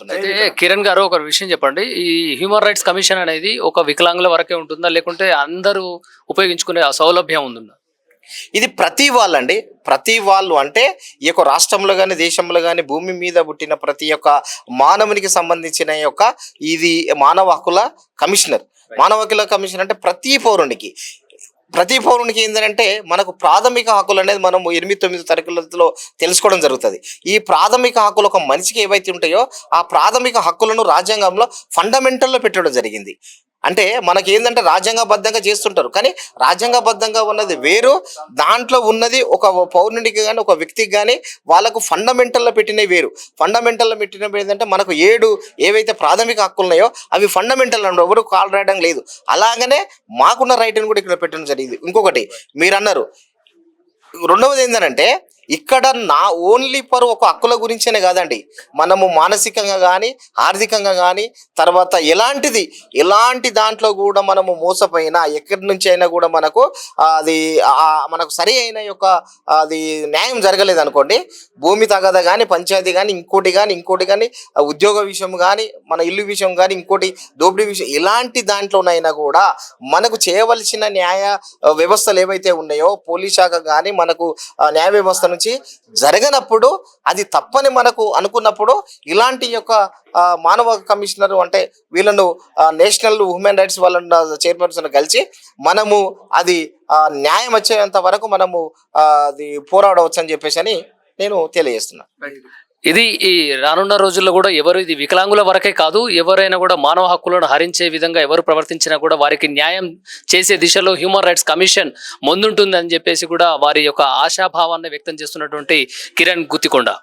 అయితే కిరణ్ గారు ఒక విషయం చెప్పండి. ఈ హ్యూమన్ రైట్స్ కమిషన్ అనేది ఒక వికలాంగుల వరకే ఉంటుందా? లేకుంటే అందరూ ఉపయోగించుకునే సౌలభ్యం ఉందా ఇది ప్రతి వాళ్ళండి. ప్రతి వాళ్ళు అంటే ఈ యొక్క రాష్ట్రంలో కానీ దేశంలో కానీ భూమి మీద పుట్టిన ప్రతి ఒక్క మానవునికి సంబంధించిన యొక్క ఇది మానవ హక్కుల కమిషనర్. మానవ హక్కుల కమిషన్ అంటే ప్రతి పౌరునికి. ప్రతి పౌరునికి ఏంటంటే మనకు ప్రాథమిక హక్కులు అనేది మనం ఎనిమిది తొమ్మిది తరగతులలో తెలుసుకోవడం జరుగుతుంది. ఈ ప్రాథమిక హక్కులు ఒక మనిషికి ఏవైతే ఉంటాయో ఆ ప్రాథమిక హక్కులను రాజ్యాంగంలో ఫండమెంటల్లో పెట్టడం జరిగింది. అంటే మనకి ఏంటంటే రాజ్యాంగబద్ధంగా చేస్తుంటారు. కానీ రాజ్యాంగబద్ధంగా ఉన్నది వేరు. దాంట్లో ఉన్నది ఒక పౌర్ణుడికి కానీ ఒక వ్యక్తికి కానీ వాళ్ళకు ఫండమెంటల్లో పెట్టినవి వేరు. ఫండమెంటల్లో పెట్టినవి ఏంటంటే మనకు ఏడు ఏవైతే ప్రాథమిక హక్కులు ఉన్నాయో అవి ఫండమెంటల్ అంటారు ఎవరు కాల్ రాయడం లేదు. అలాగనే మాకున్న రైట్ని కూడా ఇక్కడ పెట్టడం జరిగింది. ఇంకొకటి మీరు అన్నారు రెండవది ఏంటంటే ఇక్కడ నా ఓన్లీ పర్ ఒక హక్కుల గురించేనే కాదండి. మనము మానసికంగా కానీ ఆర్థికంగా కానీ తర్వాత ఎలాంటిది ఎలాంటి దాంట్లో కూడా మనము మోసపోయినా ఎక్కడి నుంచి అయినా కూడా మనకు అది మనకు సరి అయిన యొక్క అది న్యాయం జరగలేదు అనుకోండి భూమి తగద కానీ పంచాయతీ కానీ ఇంకోటి కానీ ఇంకోటి కానీ ఉద్యోగ విషయం కానీ మన ఇల్లు విషయం కానీ ఇంకోటి దోపిడీ విషయం ఎలాంటి దాంట్లోనైనా కూడా మనకు చేయవలసిన న్యాయ వ్యవస్థలు ఏవైతే ఉన్నాయో పోలీస్ శాఖ కానీ మనకు ఆ, న్యాయ వ్యవస్థ నుంచి జరగనప్పుడు అది తప్పని మనకు అనుకున్నప్పుడు ఇలాంటి యొక్క మానవ కమిషనర్ అంటే వీళ్ళను నేషనల్ హ్యూమన్ రైట్స్ వాళ్ళ చైర్పర్సన్ కలిసి మనము అది న్యాయం వచ్చేంత వరకు మనము అది పోరాడవచ్చు అని చెప్పేసి అని నేను తెలియజేస్తున్నాను ఇది ఈ రానున్న రోజుల్లో కూడా ఎవరు ఇది వికలాంగుల వరకే కాదు ఎవరైనా కూడా మానవ హక్కులను హరించే విధంగా ఎవరు ప్రవర్తించినా కూడా వారికి న్యాయం చేసే దిశలో హ్యూమన్ రైట్స్ కమిషన్ ముందుంటుంది అని చెప్పేసి కూడా వారి యొక్క ఆశాభావాన్ని వ్యక్తం చేస్తున్నటువంటి కిరణ్ గుత్తికొండ.